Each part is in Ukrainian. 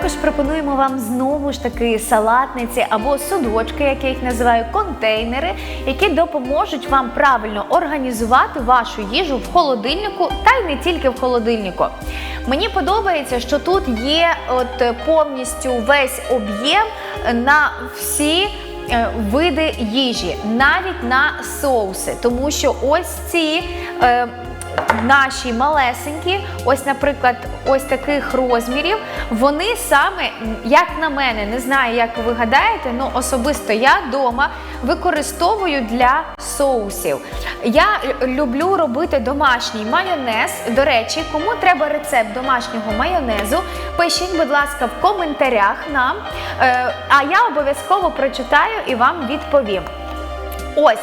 Також пропонуємо вам знову ж таки салатниці або судочки, як я їх називаю, контейнери, які допоможуть вам правильно організувати вашу їжу в холодильнику та й не тільки в холодильнику. Мені подобається, що тут є от повністю весь об'єм на всі е, види їжі, навіть на соуси, тому що ось ці. е, Наші малесенькі, ось, наприклад, ось таких розмірів, вони саме, як на мене, не знаю, як ви гадаєте, ну особисто я вдома використовую для соусів. Я люблю робити домашній майонез. До речі, кому треба рецепт домашнього майонезу, пишіть, будь ласка, в коментарях нам, е, а я обов'язково прочитаю і вам відповім. Ось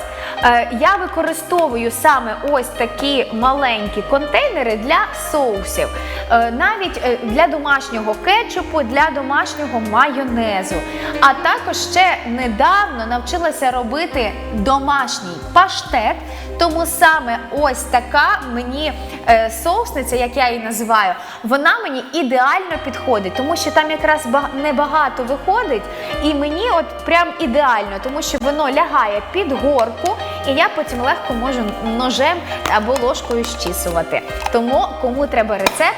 я використовую саме ось такі маленькі контейнери для соусів, Е, навіть е, для домашнього кетчупу, для домашнього майонезу. А також ще недавно навчилася робити домашній паштет. Тому саме ось така мені е, соусниця, як я її називаю, вона мені ідеально підходить, тому що там якраз небагато виходить, і мені от прям ідеально, тому що воно лягає під горку, і я потім легко можу ножем або ложкою щісувати. Тому кому треба рецепт,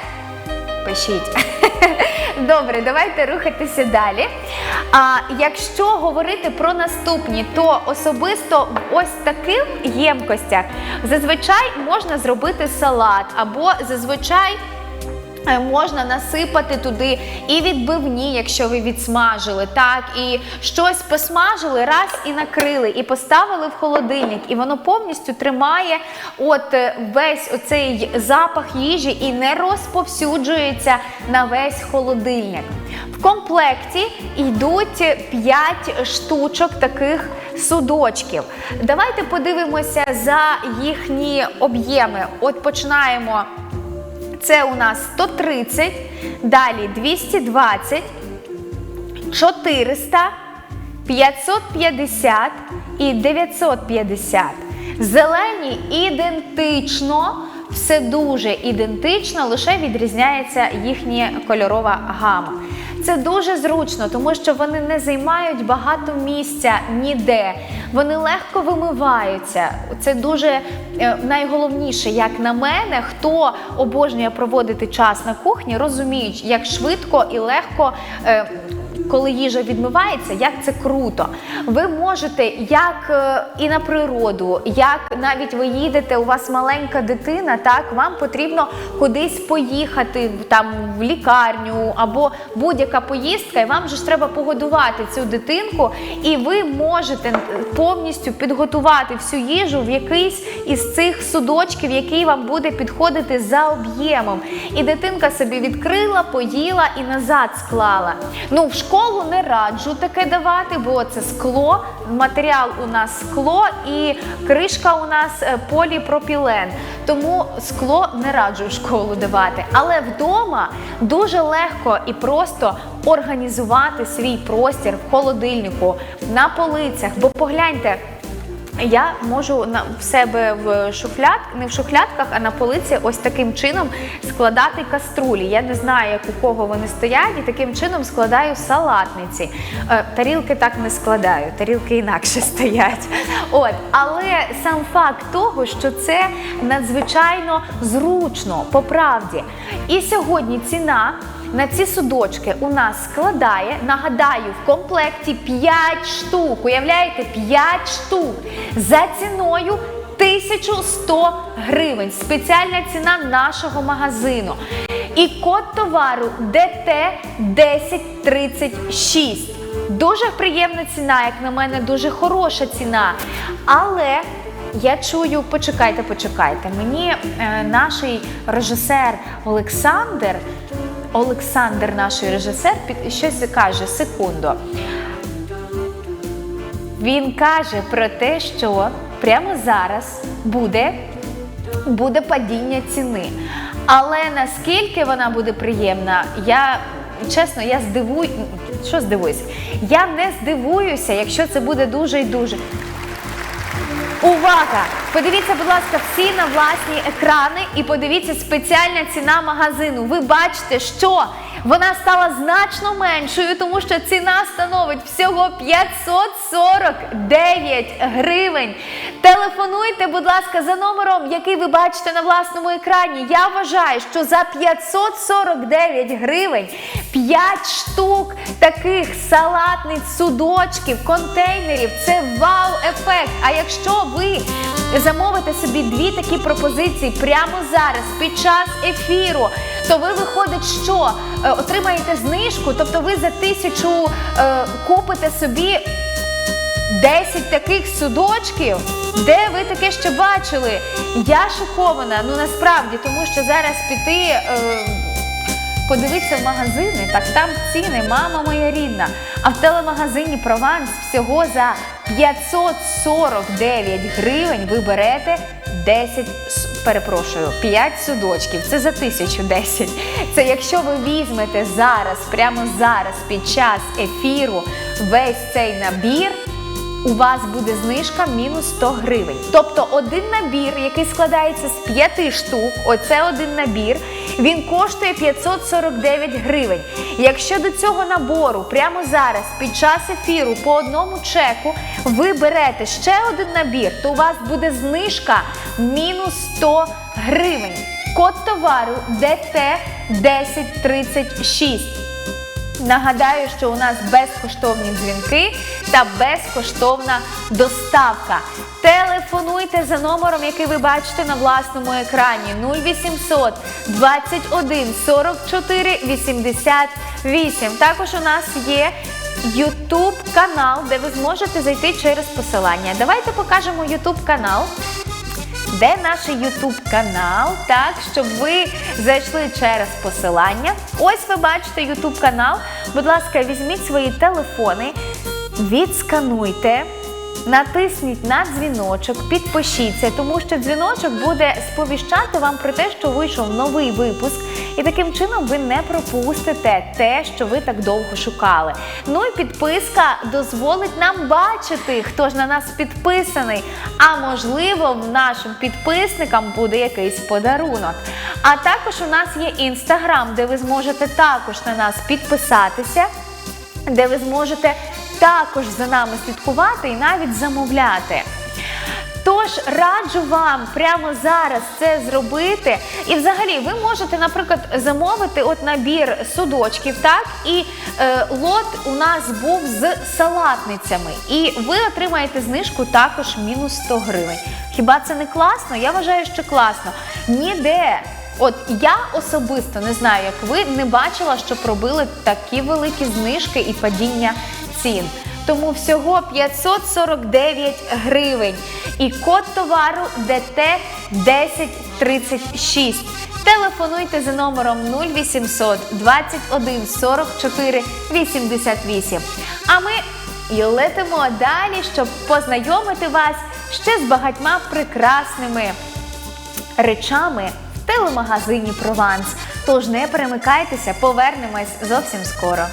пишіть. Добре, давайте рухатися далі. А якщо говорити про наступні, то особисто в ось таких ємкостях зазвичай можна зробити салат, або зазвичай. Е, Можна насипати туди і відбивні, якщо ви відсмажили, так, і щось посмажили, раз і накрили, і поставили в холодильник, і воно повністю тримає от е, весь оцей запах їжі і не розповсюджується на весь холодильник. В комплекті йдуть 5 штучок таких судочків. Давайте подивимося за їхні об'єми. От починаємо. Це у нас 130, далі 220, 400, 550 і 950. Зелені ідентично, все дуже ідентично, лише відрізняється їхня кольорова гама. Це дуже зручно, тому що вони не займають багато місця ніде. Вони легко вимиваються. Це дуже е, найголовніше, як на мене, хто обожнює проводити час на кухні, розуміють, як швидко і легко. Коли їжа відмивається, як це круто. Ви можете як е, і на природу, як навіть ви їдете, у вас маленька дитина, так вам потрібно кудись поїхати там в лікарню або будь-яка поїздка, і вам же ж треба погодувати цю дитинку, і ви можете повністю підготувати всю їжу в якийсь із цих судочків, який вам буде підходити за об'ємом. І дитинка собі відкрила, поїла і назад склала. Ну, в школу не раджу таке давати, бо це скло, матеріал у нас скло і кришка у нас е, поліпропілен. Тому скло не раджу в школу давати. Але вдома дуже легко і просто організувати свій простір в холодильнику, на полицях. Бо погляньте. Я можу на в себе в шуфляд, не в шухлядках, а на полиці ось таким чином складати каструлі. Я не знаю, як у кого вони стоять, і таким чином складаю салатниці. Е, тарілки так не складаю, тарілки інакше стоять. От, але сам факт того, що це надзвичайно зручно, по правді. І сьогодні ціна. На ці судочки у нас складає, нагадаю, в комплекті 5 штук. Уявляєте, 5 штук за ціною 1100 гривень. Спеціальна ціна нашого магазину. І код товару ДТ 1036. Дуже приємна ціна, як на мене, дуже хороша ціна. Але я чую, почекайте, почекайте. Мені е, наш режисер Олександр, Олександр, наш режисер, під щось каже, секунду. Він каже про те, що прямо зараз буде, буде падіння ціни. Але наскільки вона буде приємна, я чесно, я здивую. Що здивуюся? Я не здивуюся, якщо це буде дуже і дуже. Увага! Подивіться, будь ласка, всі на власні екрани і подивіться спеціальна ціна магазину. Ви бачите, що вона стала значно меншою, тому що ціна становить всього 549 гривень. Телефонуйте, будь ласка, за номером, який ви бачите на власному екрані. Я вважаю, що за 549 гривень 5 штук таких салатниць, судочків, контейнерів це вау-ефект. А якщо ви замовите собі дві такі пропозиції прямо зараз, під час ефіру, то ви виходить, що Е, отримаєте знижку, тобто ви за тисячу е, купите собі 10 таких судочків. Де ви таке ще бачили? Я шокована, ну насправді, тому що зараз піти. Е, Подивитися в магазини, так там ціни, мама моя рідна. А в телемагазині Прованс всього за 549 гривень ви берете 10, перепрошую, 5 судочків. Це за 1010. Це якщо ви візьмете зараз, прямо зараз, під час ефіру, весь цей набір. У вас буде знижка мінус 100 гривень. Тобто один набір, який складається з 5 штук, оце один набір, він коштує 549 гривень. Якщо до цього набору прямо зараз, під час ефіру, по одному чеку, ви берете ще один набір, то у вас буде знижка мінус 100 гривень. Код товару ДТ 1036. Нагадаю, що у нас безкоштовні дзвінки та безкоштовна доставка. Телефонуйте за номером, який ви бачите на власному екрані 0800 21 44 88. Також у нас є YouTube канал, де ви зможете зайти через посилання. Давайте покажемо YouTube канал. Де наш YouTube канал, так, щоб ви зайшли через посилання. Ось ви бачите YouTube канал. Будь ласка, візьміть свої телефони, відскануйте, натисніть на дзвіночок, підпишіться, тому що дзвіночок буде сповіщати вам про те, що вийшов новий випуск, і таким чином ви не пропустите те, що ви так довго шукали. Ну і підписка дозволить нам бачити, хто ж на нас підписаний. А можливо, нашим підписникам буде якийсь подарунок. А також у нас є інстаграм, де ви зможете також на нас підписатися де ви зможете також за нами слідкувати і навіть замовляти. Тож раджу вам прямо зараз це зробити. І взагалі ви можете, наприклад, замовити от набір судочків, так? І е, лот у нас був з салатницями. І ви отримаєте знижку також мінус 100 гривень. Хіба це не класно? Я вважаю, що класно. Ніде. От я особисто не знаю, як ви не бачила, що пробили такі великі знижки і падіння цін. Тому всього 549 гривень. І код товару ДТ 1036. Телефонуйте за номером 0800 21 44 88. А ми і летимо далі, щоб познайомити вас ще з багатьма прекрасними речами в телемагазині Прованс. Тож не перемикайтеся, повернемось зовсім скоро.